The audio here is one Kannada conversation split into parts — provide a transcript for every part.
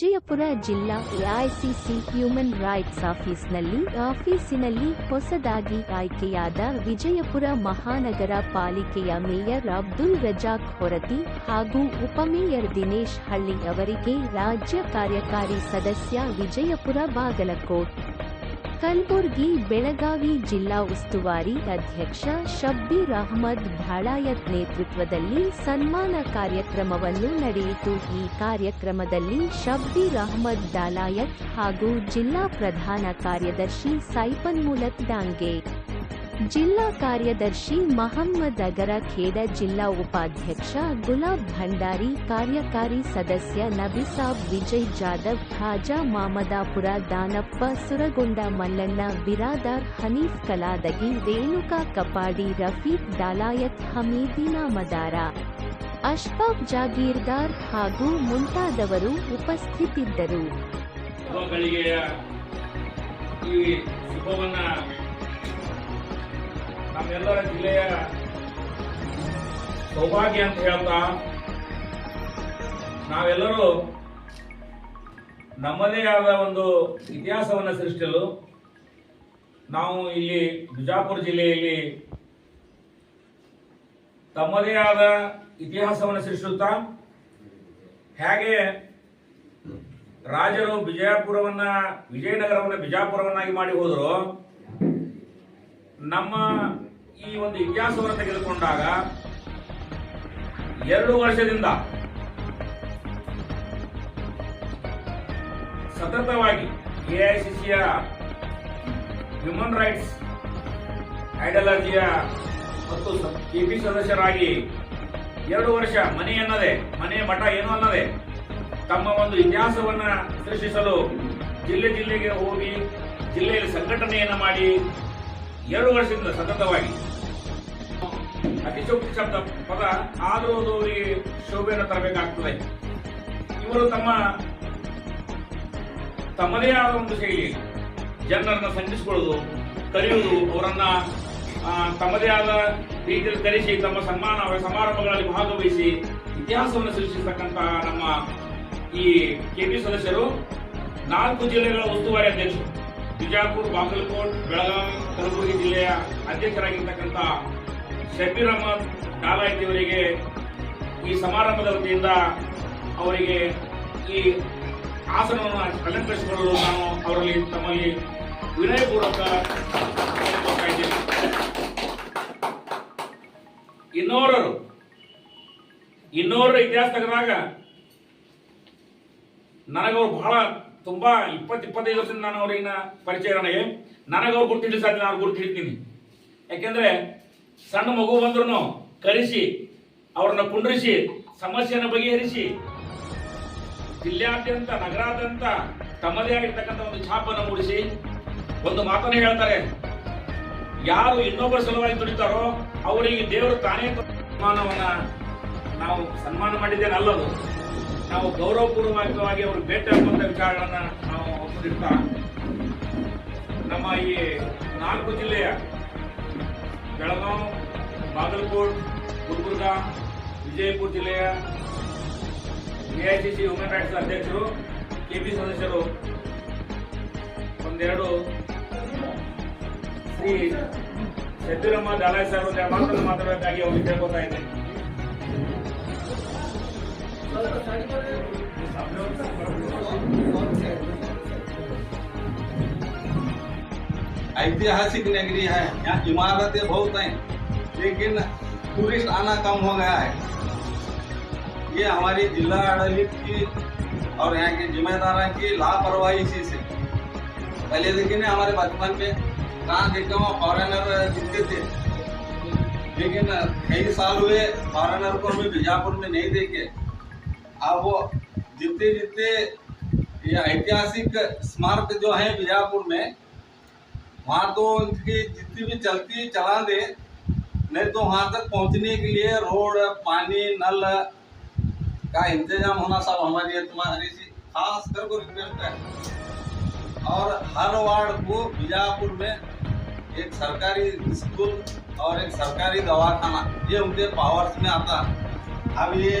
ವಿಜಯಪುರ ಜಿಲ್ಲಾ ಎಐಸಿಸಿ ಹ್ಯೂಮನ್ ರೈಟ್ಸ್ ಆಫೀಸ್ನಲ್ಲಿ, ಆಫೀಸಿನಲ್ಲಿ ಹೊಸದಾಗಿ ಆಯ್ಕೆಯಾದ ವಿಜಯಪುರ ಮಹಾನಗರ ಪಾಲಿಕೆಯ ಮೇಯರ್ ಅಬ್ದುಲ್ ರಜಾಕ್ ಹೊರತಿ ಹಾಗೂ ಉಪಮೇಯರ್ ದಿನೇಶ್ ಹಳ್ಳಿ ಅವರಿಗೆ ರಾಜ್ಯ ಕಾರ್ಯಕಾರಿ ಸದಸ್ಯ ವಿಜಯಪುರ ಬಾಗಲಕೋಟ್. ಕಲಬುರ್ಗಿ ಬೆಳಗಾವಿ ಜಿಲ್ಲಾ ಉಸ್ತುವಾರಿ ಅಧ್ಯಕ್ಷ ಶಬ್ಬೀರ್ ಅಹಮದ್ ಭಾಳಾಯತ್ ನೇತೃತ್ವದಲ್ಲಿ ಸನ್ಮಾನ ಕಾರ್ಯಕ್ರಮವನ್ನು ನಡೆಯಿತು. ಈ ಕಾರ್ಯಕ್ರಮದಲ್ಲಿ ಶಬ್ಬೀರ್ ಅಹಮದ್ ದಾಲಾಯತ್ ಹಾಗೂ ಜಿಲ್ಲಾ ಪ್ರಧಾನ ಕಾರ್ಯದರ್ಶಿ ಸೈಫನ್ಮುಲತ್ ಡಾಂಗೆ ಜಿಲ್ಲಾ ಕಾರ್ಯದರ್ಶಿ ಮಹಮ್ಮದ್ ಅಗರ ಖೇಡ ಜಿಲ್ಲಾ ಉಪಾಧ್ಯಕ್ಷ ಗುಲಾಬ್ ಭಂಡಾರಿ, ಕಾರ್ಯಕಾರಿ ಸದಸ್ಯ ನಬಿಸಾಬ್ ವಿಜಯ್ ಜಾಧವ್, ಖಾಜಾ ಮಾಮದಾಪುರ ದಾನಪ್ಪ ಸುರಗೊಂಡ ಮಲ್ಲಣ್ಣ ಬಿರಾದಾರ್ ಹನೀಫ್ ಕಲಾದಗಿ, ರೇಣುಕಾ ಕಪಾಡಿ, ರಫೀಕ್ ದಾಲಾಯತ್ ಹಮೀದಿನಾ ಮದಾರ ಅಶ್ಫಾಕ್ ಜಾಗೀರ್ದಾರ್ ಹಾಗೂ ಮುಂತಾದವರು ಉಪಸ್ಥಿತಿದ್ದರು. ನಮ್ಮೆಲ್ಲರ ಜಿಲ್ಲೆಯ ಸೌಭಾಗ್ಯ ಅಂತ ಹೇಳ್ತಾ, ನಾವೆಲ್ಲರೂ ನಮ್ಮದೇ ಆದ ಒಂದು ಇತಿಹಾಸವನ್ನು ಸೃಷ್ಟಿಸಲು ನಾವು ಇಲ್ಲಿ ಬಿಜಾಪುರ ಜಿಲ್ಲೆಯಲ್ಲಿ ತಮ್ಮದೇ ಆದ ಇತಿಹಾಸವನ್ನು ಸೃಷ್ಟಿಸುತ್ತಾ, ಹೇಗೆ ರಾಜರು ವಿಜಯಪುರವನ್ನ, ವಿಜಯನಗರವನ್ನ ಬಿಜಾಪುರವನ್ನಾಗಿ ಮಾಡಿ ಹೋದರು ನಮ್ಮ ಈ ಒಂದು ಇತಿಹಾಸವನ್ನು ತೆಗೆದುಕೊಂಡಾಗ ಎರಡು ವರ್ಷದಿಂದ ಸತತವಾಗಿ ಎಐಸಿಸಿಯ ಹ್ಯೂಮನ್ ರೈಟ್ಸ್ ಐಡಿಯಾಲಜಿಯ ಮತ್ತು ಕೆಪಿ ಸದಸ್ಯರಾಗಿ ಎರಡು ವರ್ಷ ಮನೆ ಎನ್ನದೆ ಮನೆ ಮಠ ಏನು ಅನ್ನದೆ, ತಮ್ಮ ಒಂದು ಇತಿಹಾಸವನ್ನು ಸೃಷ್ಟಿಸಲು ಜಿಲ್ಲೆ ಜಿಲ್ಲೆಗೆ ಹೋಗಿ ಜಿಲ್ಲೆಯಲ್ಲಿ ಸಂಘಟನೆಯನ್ನು ಮಾಡಿ ಎರಡು ವರ್ಷದಿಂದ ಸತತವಾಗಿ. ಅತಿಶೋಕ್ತಿ ಶಬ್ದ ಪದ ಆದರೂ ಅವರಿಗೆ ಶೋಭೆಯನ್ನು ತರಬೇಕಾಗ್ತದೆ. ಇವರು ತಮ್ಮ ತಮ್ಮದೇ ಆದ ಒಂದು ಶೈಲಿ ಜನರನ್ನ ಸಂಧಿಸಿಕೊಳ್ಳುವುದು, ಕರೆಯುವುದು, ಅವರನ್ನ ತಮ್ಮದೇ ಆದ ರೀತಿಯಲ್ಲಿ ಕರೆಸಿ, ತಮ್ಮ ಸನ್ಮಾನ ಸಮಾರಂಭಗಳಲ್ಲಿ ಭಾಗವಹಿಸಿ ಇತಿಹಾಸವನ್ನು ಸೃಷ್ಟಿಸತಕ್ಕಂತಹ ನಮ್ಮ ಈ ಕೆಪಿ ಸದಸ್ಯರು ನಾಲ್ಕು ಜಿಲ್ಲೆಗಳ ಉಸ್ತುವಾರಿ ಅಧ್ಯಕ್ಷರು. ಬಿಜಾಪುರ, ಬಾಗಲಕೋಟ್, ಬೆಳಗಾವಿ, ಕಲಬುರಗಿ ಜಿಲ್ಲೆಯ ಅಧ್ಯಕ್ಷರಾಗಿರ್ತಕ್ಕಂಥ ಶಬೀರ್ ಅಹಮದ್ ಅವರಿಗೆ ಈ ಸಮಾರಂಭದ ವತಿಯಿಂದ ಅವರಿಗೆ ಈ ಆಸನವನ್ನು ಅಲಂಕರಿಸಿಕೊಳ್ಳಲು ನಾನು ಅವರಲ್ಲಿ ತಮ್ಮಲ್ಲಿ ವಿನಯಪೂರ್ವಕ ಇದ್ದೇನೆ. ಇನ್ನೋರರು, ಇನ್ನೋರರ ಇತಿಹಾಸ ತೆಗೆದಾಗ ನನಗವ್ರು ಬಹಳ ತುಂಬಾ ಇಪ್ಪತ್ತು ಇಪ್ಪತ್ತೈದು ವರ್ಷದಿಂದ ನಾನು ಅವ್ರಿಗಿನ ಪರಿಚಯ ನನಗೆ ನನಗವ್ರು ಗುರ್ತಿಡ್ಲಿ ಸಾಧ್ಯ ನಾನು ಗುರ್ತು ಹಿಡ್ತೀನಿ ಯಾಕೆಂದ್ರೆ ಸಣ್ಣ ಮಗು ಬಂದ್ರು ಕರೆಸಿ ಅವ್ರನ್ನ ಕುಂಡ್ರಿಸಿ ಸಮಸ್ಯೆಯನ್ನು ಬಗೆಹರಿಸಿ, ಜಿಲ್ಲೆಯಾದ್ಯಂತ, ನಗರಾದ್ಯಂತ ತಮ್ಮದೇ ಆಗಿರ್ತಕ್ಕಂಥ ಒಂದು ಛಾಪನ್ನು ಮೂಡಿಸಿ ಒಂದು ಮಾತನ್ನು ಹೇಳ್ತಾರೆ. ಯಾರು ಇನ್ನೊಬ್ಬರ ಸಲುವಾಗಿ ದುಡಿತಾರೋ ಅವರಿಗೆ ದೇವರು ತಾನೇ ಸನ್ಮಾನವನ್ನ ನಾವು ಸನ್ಮಾನ ಮಾಡಿದ್ದೇನೆ ಅಲ್ಲದು ನಾವು ಗೌರವಪೂರ್ವಕವಾಗಿ ಅವರು ಭೇಟಿ ಆಗುವಂತ ವಿಚಾರಗಳನ್ನ ನಾವು ಒಪ್ಪಿರ್ತಾ ನಮ್ಮ ಈ ನಾಲ್ಕು ಜಿಲ್ಲೆಯ ಬೆಳಗಾವ್, ಬಾಗಲಕೋಟ್, ಗುಲ್ಬರ್ಗ, ವಿಜಯಪುರ ಜಿಲ್ಲೆಯ ಎಐಸಿಸಿ ಹ್ಯೂಮನ್ ರೈಟ್ಸ್ ಅಧ್ಯಕ್ಷರು ಕೆಪಿ ಸದಸ್ಯರು, ಒಂದೆರಡು ಶ್ರೀ ಸಿದ್ದರಾಮ ದಾಲಾಯ್ ಸರ್ ಮಾತನ್ನು ಮಾತಾಡಬೇಕಾಗಿ ಅವರು ಕೇಳ್ಕೊತಾ ಇದ್ದೇನೆ. ऐतिहासिक नगरी है, यहाँ इमारतें बहुत हैं, लेकिन टूरिस्ट आना कम हो गया है। ये हमारी जिला आडलित की और यहाँ के जिम्मेदार की लापरवाही इसी से। पहले देखिए हमारे बचपन में कहाँ देखते हो फॉरेनर दिखते थे। लेकिन कई साल हुए फॉरेनर को हमें बीजापुर में नहीं देखे। अब वो जितने जितने ये ऐतिहासिक स्मारक जो है बीजापुर में, वहाँ तो उनकी जितनी भी चलती चला दे, नहीं तो वहाँ तक पहुँचने के लिए रोड, पानी, नल का इंतज़ाम होना सब हमारी है तुम्हारी खास कर को रिक्वेस्ट है। और हर वार्ड को बीजापुर में एक सरकारी स्कूल और एक सरकारी दवाखाना, ये उनके पावर्स में आता अब ये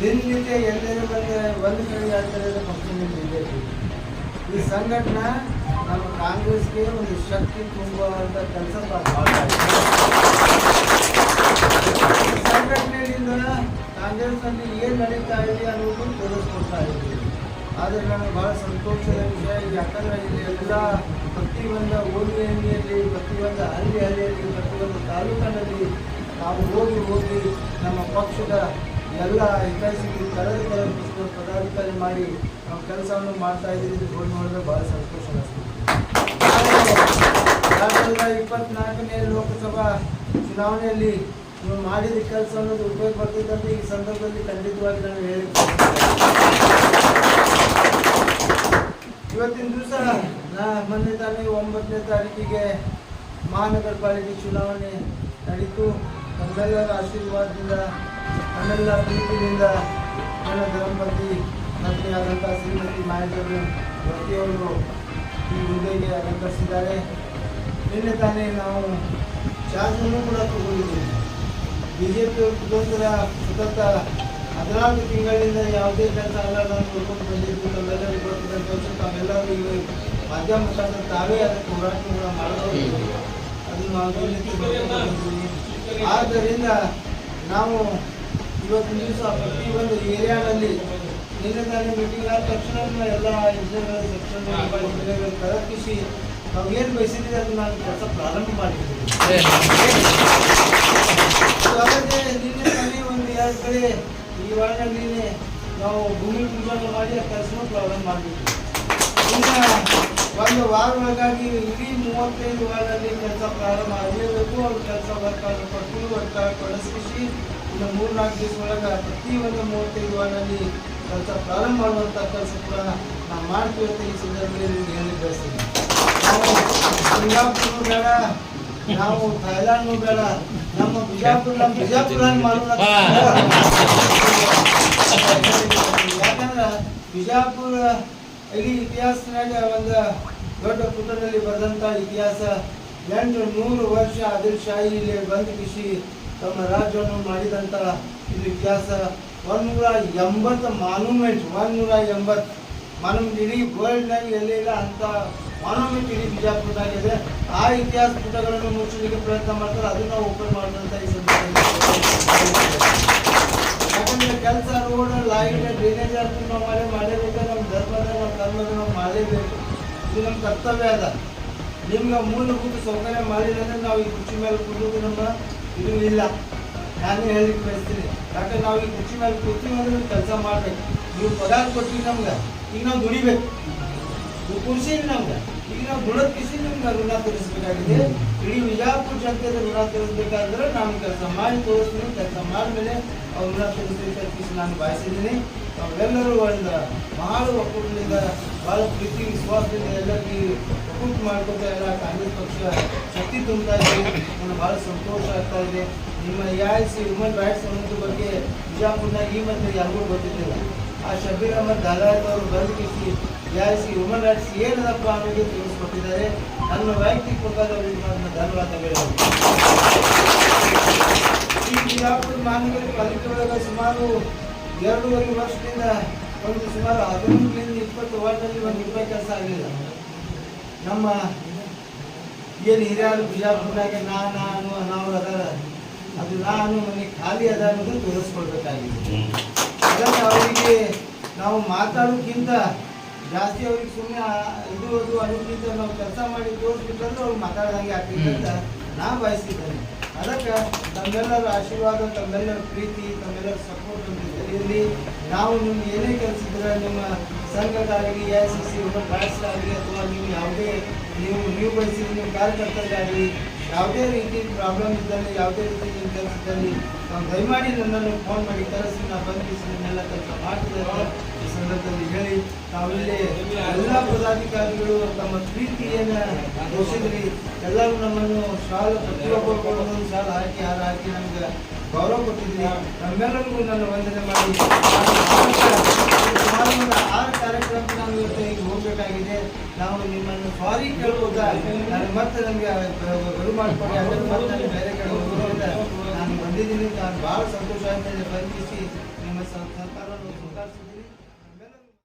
ದಿನನಿತ್ಯ ಎಲ್ಲರೂ ಬಂದರೆ ಒಂದು ಕಡೆ ಆಗ್ತಾರೆ ಫಂಕ್ಷನ್ ಇದ್ದೇ ಈ ಸಂಘಟನೆ ನಮ್ಮ ಕಾಂಗ್ರೆಸ್ಗೆ ಒಂದು ಶಕ್ತಿ ತುಂಬುವಂಥ ಕೆಲಸ ಈ ಸಂಘಟನೆಯಿಂದ ಕಾಂಗ್ರೆಸ್ನಲ್ಲಿ ಏನು ನಡೀತಾ ಇದೆ ಅನ್ನೋದು ತೋರಿಸ್ಕೊಡ್ತಾ ಇದ್ದೀವಿ. ಆದರೆ ನನಗೆ ಭಾಳ ಸಂತೋಷದ ವಿಷಯ ಯಾಕಂದರೆ ಇಲ್ಲಿ ಎಲ್ಲ ಪ್ರತಿಯೊಂದು ಓಣಿಯಲ್ಲಿ ಪ್ರತಿಯೊಂದು ಹಳ್ಳಿ ಹಳ್ಳಿಯಲ್ಲಿ, ಪ್ರತಿಯೊಂದು ತಾಲೂಕಿನಲ್ಲಿ ನಾವು ಹೋಗಿ ಹೋಗಿ ನಮ್ಮ ಪಕ್ಷದ ಎಲ್ಲ ಹಿತೈಷಿಗಳು ಕಳೆದ ಪದಾಧಿಕಾರಿ ಮಾಡಿ ನಾವು ಕೆಲಸವನ್ನು ಮಾಡ್ತಾ ಇದ್ದೀವಿ ಇದು ಗೋಲ್ಡ್ ನೋಡಿದ್ರೆ ಭಾಳ ಸಂತೋಷ ಅನಿಸ್ತದೆ ಇಪ್ಪತ್ನಾಲ್ಕನೇ ಲೋಕಸಭಾ ಚುನಾವಣೆಯಲ್ಲಿ ನೀವು ಮಾಡಿದ ಕೆಲಸ ಅನ್ನೋದು ಉಪಯೋಗ ಬರ್ತಿದ್ದಂತ ಈ ಸಂದರ್ಭದಲ್ಲಿ ಖಂಡಿತವಾಗಿ ನಾನು ಹೇಳಿ ಇವತ್ತಿನ ದಿವಸ ನಾ ಮೊನ್ನೆ ತಾನೇ ಒಂಬತ್ತನೇ ತಾರೀಕಿಗೆ ಮಹಾನಗರ ಪಾಲಿಕೆ ಚುನಾವಣೆ ನಡೀತು. ನಮ್ಮೆಲ್ಲರ ಆಶೀರ್ವಾದದಿಂದ ನಮ್ಮೆಲ್ಲ ಪ್ರೀತಿಯಿಂದ ನನ್ನ ಧರ್ಮಪತಿ ಮಂತ್ರಿಯಾದಂಥ ಶ್ರೀಮತಿ ಮಾಯದೇವಿ ಪ್ರತಿಯೊಬ್ಬರು ಈ ಹುದ್ದೆಗೆ ಅಲಂಕರಿಸಿದ್ದಾರೆ. ನಿನ್ನೆ ತಾನೇ ನಾವು ಚಾರ್ಜನ್ನು ಕೂಡ ತಗೊಂಡಿದ್ದೀವಿ. ಬಿ ಜೆ ಪಿ ಕುಟುಂಬದ ಸತತ ಹದಿನಾಲ್ಕು ತಿಂಗಳಿಂದ ಯಾವುದೇ ಕೆಲಸ ಅಲ್ಲ ನಾನು ನೋಡ್ಕೊಂಡು ಬಂದಿದ್ದು ತಮ್ಮೆಲ್ಲರಿಗೂ ಗೊತ್ತಿದ್ದಂಥ ವಿಷಯ ತಾವೆಲ್ಲರೂ ಈಗ ಮಾಧ್ಯಮ ಮುಖಾಂತರ ತಾವೇ ಅದಕ್ಕೆ ಹೋರಾಟ ಕೂಡ ಮಾಡಬಹುದು. ಅದನ್ನು ದಿನನಿತ್ಯ ಆದ್ದರಿಂದ ನಾವು ಇವತ್ತಿನ ದಿವಸ ಪ್ರತಿಯೊಂದು ಏರಿಯಾದಲ್ಲಿ ನಿನ್ನೆ ತಾನೇ ಮೀಟಿಂಗ್ ಆದ ತಕ್ಷಣ ಎಲ್ಲ ಇಂಜಿನಿಯರ್ ಸೆಕ್ಷನ್ ತಲುಪಿಸಿ ನಾವು ಏನು ಬಯಸಿದ್ದೀವಿ ಅದನ್ನು ನಾನು ಕೆಲಸ ಪ್ರಾರಂಭ ಮಾಡಿದ್ದೀನಿ ನಿನ್ನೆ ತಾನೇ ಒಂದು ಎರಡು ಕಡೆ ಈ ವಾರ್ಡ್ನಲ್ಲಿ ನಾವು ಭೂಮಿ ಪೂಜೆ ಮಾಡಿ ಆ ಕೆಲಸನೂ ಪ್ರಾರಂಭ ಮಾಡಿದ್ವಿ. ಒಂದು ವಾರ ಒಳಗಾಗಿ ಇಡೀ ಮೂವತ್ತೈದು ವಾರದಲ್ಲಿ ಕೆಲಸ ಪ್ರಾರಂಭ ಆಗಲೇಬೇಕು, ಅವ್ರ ಕೆಲಸ ವರ್ಕ್ ಪಟ್ಟು ವರ್ಕ್ ಕೊಡಿಸಿ ಇನ್ನು ಮೂರು ನಾಲ್ಕು ದಿವಸ ಒಳಗೆ ಪ್ರತಿ ಒಂದು ಮೂವತ್ತೈದು ವಾರದಲ್ಲಿ ಕೆಲಸ ಪ್ರಾರಂಭ ಮಾಡುವಂಥ ಕೆಲಸ ಕೂಡ ನಾವು ಮಾಡ್ತೀವಿ ಅಂತ ಈ ಸಂದರ್ಭದಲ್ಲಿ ನಿಮ್ಗೆ ಹೇಳಿ ಬಯಸ್ತೀನಿ ಸಿಂಗಾಪುರ್ ಬೇಡ ನಾವು ಥೈಲ್ಯಾಂಡ್ ಬೇಡ ನಮ್ಮ ಬಿಜಾಪುರ ನಮ್ಮ ಬಿಜಾಪುರ ಯಾಕಂದ್ರ ಯಾಕಂದ್ರೆ ಬಿಜಾಪುರ ಇಡೀ ಇತಿಹಾಸನಾಗ ಒಂದು ದೊಡ್ಡ ಪುಟದಲ್ಲಿ ಬರೆದಂಥ ಇತಿಹಾಸ. ಎಂಟು ನೂರು ವರ್ಷ ಆದಿಲ್ಶಾಹಿ ಇಲ್ಲಿ ಬಂದು ಕಿಸಿ ತಮ್ಮ ರಾಜ್ಯವನ್ನು ಮಾಡಿದಂತಹ ಇದು ಇತಿಹಾಸ. ಒಂದೂರ ಎಂಬತ್ತು ಮಾನ್ಯುಮೆಂಟ್ ಒಂದೂರ ಎಂಬತ್ತು. ಮಾನ್ಯುಮೆಂಟ್ ಇಡೀ ವರ್ಲ್ಡ್ನಾಗ ಎಲ್ಲಿಲ್ಲ ಅಂತ ಮಾನ್ಯುಮೆಂಟ್ ಇಡೀ ಬಿಜಾಪುರದಾಗಿದೆ. ಆ ಇತಿಹಾಸ ಪುಟಗಳನ್ನು ಮುಚ್ಚಲಿಕ್ಕೆ ಪ್ರಯತ್ನ ಮಾಡ್ತಾರೆ. ಅದನ್ನ ನಾವು ಓಪನ್ ಮಾಡಿದಂಥ ಈ ಸಂದರ್ಭದಲ್ಲಿ ಯಾಕಂದರೆ ಕೆಲಸ ರೋಡ್ ಲೈಟ್ ಡ್ರೈನೇಜ್ ಅಂತ ನಾವು ಮಾಡೇ ಮಾಡಲೇಬೇಕು, ನಮ್ಮ ಧರ್ಮದ ನಮ್ಮ ಧರ್ಮದ ನಾವು ಮಾಡಲೇಬೇಕು. ಇದು ನಮ್ಮ ಕರ್ತವ್ಯ ಅದ. ನಿಮ್ಗೆ ಮೂಲಭೂತ ಸೌಕರ್ಯ ಮಾಡಿಲ್ಲ ಅಂದ್ರೆ ನಾವು ಈ ಕೃಷಿ ಮೇಲೆ ಕೂರೋದು ನಮ್ಮ ಇದು ಇಲ್ಲ ನಾನು ಹೇಳಿಕ್ಕೆ ಬಯಸ್ತೀನಿ. ಯಾಕಂದ್ರೆ ನಾವು ಈ ಕೃಷಿ ಮೇಲೆ ಕೂತೀವಿ ಅಂದ್ರೆ ಕೆಲಸ ಮಾಡ್ಬೇಕು. ನೀವು ಪದಾರ್ಥ ಕೊಟ್ಟಿವಿ ನಮ್ಗೆ ಈಗ ನಾವು ದುಡಿಬೇಕು. ನೀವು ನಮ್ಗೆ ಈಗ ನಾವು ದುಡದ್ ಕಿಸಿ ನಿಮ್ಗೆ ಋಣ ತೀರಿಸಬೇಕಾಗಿದೆ ಇಡೀ ವಿಜಾಪುರ ಜನತೆ ಋಣ ತೀರಿಸಬೇಕಾದ್ರೆ ನಾನು ಕೆಲಸ ಮಾಡಿ ತೋರಿಸ್ತೀನಿ. ಕೆಲಸ ಮಾಡಿದ್ಮೇಲೆ ಅವ್ರ ಋಣ ಕಿಸಿ ನಾನು ಬಯಸಿದ್ದೀನಿ ನಾವೆಲ್ಲರೂ ಒಂದು ಬಹಳ ಒಕ್ಕೂಟದಿಂದ ಬಹಳ ಪ್ರೀತಿ, ವಿಶ್ವಾಸದಿಂದ ಎಲ್ಲರಿಗೂ ಒಕ್ಕೂಟ ಮಾಡ್ಕೊತ ಎಲ್ಲ ಕಾಂಗ್ರೆಸ್ ಪಕ್ಷ ಶಕ್ತಿ ತುಂಬ್ತಾ ಇದೆ. ನನಗೆ ಬಹಳ ಸಂತೋಷ ಆಗ್ತಾ ಇದೆ. ನಿಮ್ಮ ಸಿ ಹ್ಯೂಮನ್ ರೈಟ್ಸ್ ಅನ್ನೋದ್ರ ಬಗ್ಗೆ ಬಿಜಾಪುರ್ನಾಗ ಈ ಮತ್ತೆ ಯಾರಿಗೂ ಗೊತ್ತಿದ್ದಿಲ್ಲ. ಆ ಶಬೀರ್ ಅಹಮದ್ ದಾದಾಯತ್ ಅವರು ಬಂದು ಸಿ ಹ್ಯೂಮನ್ ರೈಟ್ಸ್ ಏನದಪ್ಪ ಅನ್ನೋದು ತಿಳಿಸ್ಕೊಟ್ಟಿದ್ದಾರೆ. ನನ್ನ ವೈಯಕ್ತಿಕ ಅವರಿಗೆ ನನ್ನ ಧನ್ಯವಾದಗಳು ಈ ಬಿಜಾಪುರ ಪಾಲಿಕೆ ಒಳಗೆ ಸುಮಾರು ಎರಡೂವರೆ ವರ್ಷದಿಂದ ಒಂದು ಸುಮಾರು ಹದಿನೆಂಟರಿಂದ ಇಪ್ಪತ್ತು ವರ್ಷದಲ್ಲಿ ಒಂದು ರೂಪಾಯಿ ಕೆಲಸ ಆಗಲಿಲ್ಲ ನಮ್ಮ ಏನು ಹಿರಿಯರು ಬಿಜಾಪುರದಾಗ ನಾ ನಾನು ನಾವು ಅದರ. ಅದು ನಾನು ಮನೆ ಖಾಲಿ ಅದ ಅನ್ನೋದು ತೋರಿಸ್ಕೊಳ್ಬೇಕಾಗಿದೆ. ಅದನ್ನು ಅವರಿಗೆ ನಾವು ಮಾತಾಡೋಕ್ಕಿಂತ ಜಾಸ್ತಿ ಅವ್ರಿಗೆ ಸುಮ್ಮನೆ ಇದು ಅದು ಅನ್ನೋಕ್ಕಿಂತ ನಾವು ಕೆಲಸ ಮಾಡಿ ತೋರಿಸ್ಬಿಟ್ಟಂದ್ರೆ ಅವ್ರು ಮಾತಾಡ್ದಂಗೆ ಆಗ್ತಿದೆ ಅಂತ ನಾ ಬಯಸಿದ್ದೇನೆ ಅದಕ್ಕೆ ತಮ್ಮೆಲ್ಲರ ಆಶೀರ್ವಾದ ತಮ್ಮೆಲ್ಲರ ಪ್ರೀತಿ ತಮ್ಮೆಲ್ಲರ ಸಪೋರ್ಟ್ ಇರಲಿ ನಾವು ನಿಮ್ಮ ಏನೇ ಕೆಲಸ ಇದ್ರೆ ನಿಮ್ಮ ಸಂಘಕ್ಕಾಗಲಿ ಎ ಸಿ ಸಿ ರೈಟ್ಸ್ ಆಗಲಿ ಅಥವಾ ನೀವು ಯಾವುದೇ ನೀವು ನೀವು ಬಯಸಿದ ನಿಮ್ಮ ಕಾರ್ಯಕರ್ತರಿಗಾಗಲಿ ಯಾವುದೇ ರೀತಿ ಪ್ರಾಬ್ಲಮ್ ಇದ್ದಲ್ಲಿ ಯಾವುದೇ ರೀತಿ ನಿಮ್ಮ ಕೆಲಸದಲ್ಲಿ ನಾವು ದಯಮಾಡಿ ನನ್ನನ್ನು ಫೋನ್ ಮಾಡಿ ಕರೆಸಿ ನಾ ಬಂದಿಸಿ ನನ್ನೆಲ್ಲ ಕೆಲಸ ಮಾಡ್ತಿದ್ದಾರೆ ಈ ಸಂದರ್ಭದಲ್ಲಿ ಹೇಳಿ, ತಾವಿಲ್ಲಿ ಎಲ್ಲ ಪದಾಧಿಕಾರಿಗಳು ತಮ್ಮ ಪ್ರೀತಿಯನ್ನು ತೋರಿಸಿದ್ರಿ ಎಲ್ಲರೂ ನಮ್ಮನ್ನು ಸಾಲ ಪ್ರತಿಯೊಬ್ಬರು ಸಾಲ ಒಂದೊಂದು ಶಾಲು ಹಾಕಿ, ಹಾರ ಹಾಕಿ ನಮ್ಗೆ ಗೌರವ ಕೊಟ್ಟಿದ್ರಿ ನಮ್ಮೆಲ್ಲರಿಗೂ ನನ್ನ ವಂದನೆ ಮಾಡಿ. ಆರು ಕಾರ್ಯಕ್ರಮಕ್ಕೆ ನಾವು ಇವತ್ತು ಈಗ ಹೋಗಬೇಕಾಗಿದೆ. ನಾವು ನಿಮ್ಮನ್ನು ಸಾರಿ ಕೇಳ್ಬೋದಾ? ನಾನು ಮತ್ತೆ ನಮಗೆ ಗಡು ಮಾಡಿಕೊಂಡು. ಅದನ್ನು ಮತ್ತೆ ನಾನು ಬೇರೆ ಕಡೆ ಹೋಗೋದ್ರಿಂದ ನಾನು ಬಂದಿದ್ದೀನಿ. ನಾನು ಭಾಳ ಸಂತೋಷ ಅಂತ ಬಂಧಿಸಿ ನಿಮ್ಮ ಸುಧಾರಿಸಿದ್ದೀನಿ